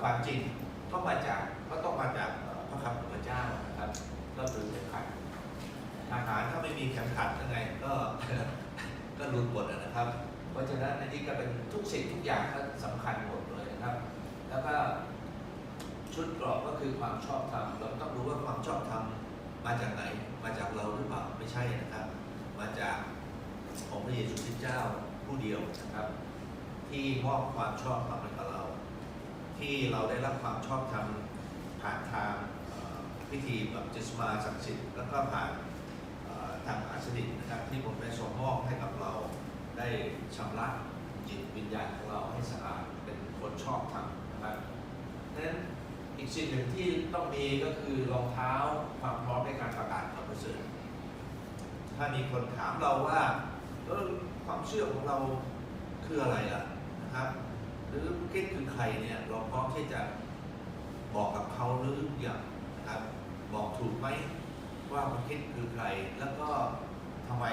ความจริงก็มาจากก็ต้องมาจากพระคำของพระเจ้านะครับก็คือเข็มขัดอาหารถ้าไม่มีเข็มขัดยังไงก็ก็หลุดหมดนะครับ เพราะฉะนั้นอันนี้ก็เป็นทุกสิ่งทุกอย่างก็สำคัญหมดเลยนะครับ แล้วก็ชุดเกรอบก็คือความชอบธรรมเราต้องรู้ว่าความชอบธรรมมาจากไหน มาจากเราหรือเปล่าไม่ใช่นะครับ มาจากของพระเยซูคริสต์เจ้าผู้เดียวนะครับ ที่มอบความชอบธรรมให้กับเรา ที่เราได้รับความชอบธรรมผ่านทางพิธีแบบจิสมาศักดิ์สิทธิ์แล้วก็ผ่านทางอาสนิทนะครับที่ผมได้ส่งมอบให้กับเราได้ชำระจิตวิญญาณของเราให้สะอาดเป็นคนชอบธรรมนะครับดังนั้นอีกสิ่งหนึ่งที่ต้องมีก็คือรองเท้าความพร้อมในการประกาศข่าวประเสริฐถ้ามีคนถามเราว่าความเชื่อของเราคืออะไรล่ะนะครับ หรือคริสคือใครเนี่ยเราพร้อมที่จะบอกกับเขาหรืออย่างนะครับบอกถูกไหมว่าพระคริสคือใคร แล้วก็ทำไม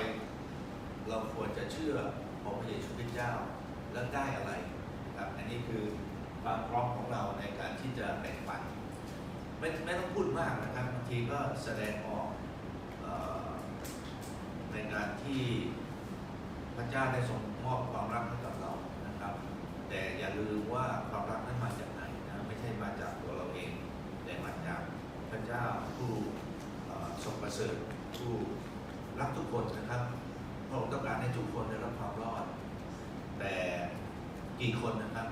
เราควรจะเชื่อของพระเยซูคริสต์เจ้าแล้วได้อะไรครับอันนี้คือความพร้อมของเราในการที่จะแบ่งปันไม่ไม่ต้องพูดมากนะครับบางทีก็แสดงออกออในการที่พระเจ้าได้ทรงมอบความรักให้กับเรานะครับ แต่อย่า ลืมว่าความรักนั้นมาจากไหนนะไม่ใช่มาจากตัวเราเอง แต่มาจากพระเจ้าผู้ทรงประเสริฐผู้รักทุกคนนะครับพระองค์ต้องการให้ทุกคนได้รับความรอด แต่กี่คนนะครับ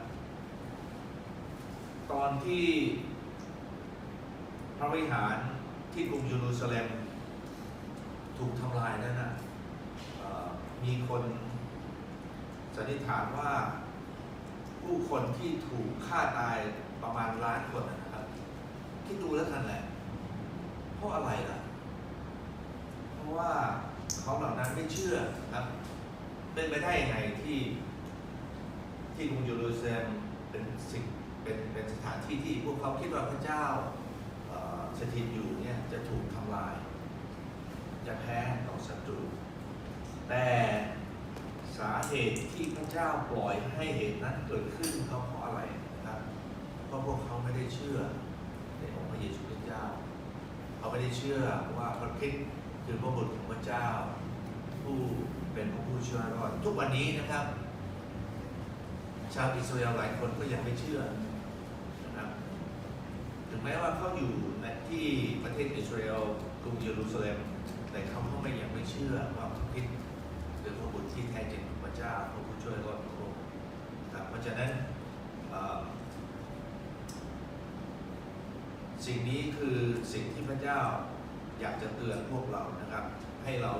ตอนที่พระวิหารที่กรุงเยรูซาเล็มถูกทำลายนั้นนะเอ่อมีคนสันนิษฐานว่า ผู้คนที่ถูกฆ่าตายประมาณล้านคนนะครับคิดดูแล้วกันแหละเพราะอะไรล่ะ เพราะว่าเขาเหล่านั้นไม่เชื่อนะครับเป็นไปได้ยังไงที่ที่กรุงเยรูซาเล็มเป็นสิ่งเป็นเป็นสถานที่ที่พวกเขาคิดว่าพระเจ้าสถิตอยู่เนี่ยจะถูกทำลาย จะแพ้ต่อศัตรูแต่ ตุที่พระเจ้าปล่อยให้เหตุนั้นเกิดขึ้นเขาเพราะอะไรนะครับ เพราะพวกเขาไม่ได้เชื่อในองค์พระเยซูคริสต์เจ้า เขาไม่ได้เชื่อว่าพระคริสต์คือพระบุตรของพระเจ้า ผู้เป็นผู้ช่วยรอดทุกวันนี้นะครับ ชาวอิสราเอลหลายคนก็ยังไม่เชื่อนะครับถึงแม้ว่าเขาอยู่ในที่ประเทศอิสราเอลกรุงเยรูซาเล็มแต่เขาก็ไม่ยังไม่เชื่อว่าพระคริสต์ คือพระบุตรที่แท้จริงของพระเจ้าพระผู้ช่วยรอดของโลกนะครับเพราะฉะนั้นสิ่งนี้คือสิ่งที่พระเจ้าอยากจะเตือนพวกเรานะครับ ให้เรา